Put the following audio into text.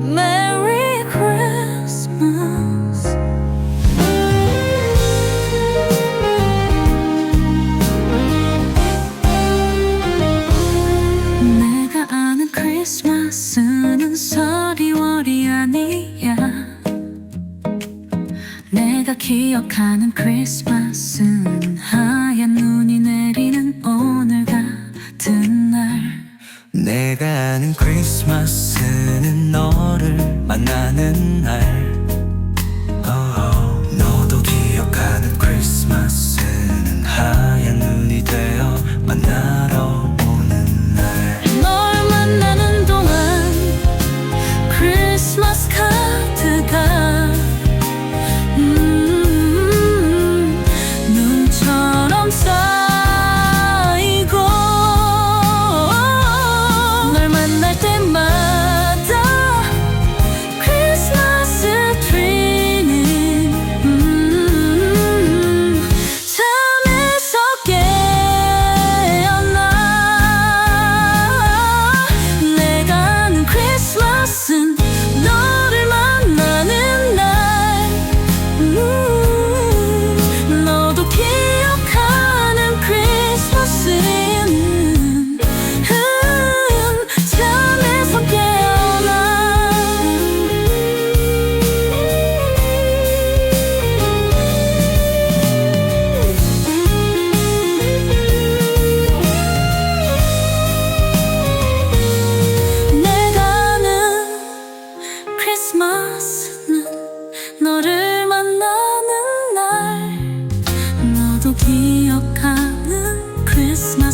Merry Christmas. 내가 아는 크리스마스는 서리월이 아니야. 내가 기억하는 크리스마스는 내가 아는 크리스마스는 너를 만나는 날 버스는 너를 만나는 날. 너도 기억하는 크리스마스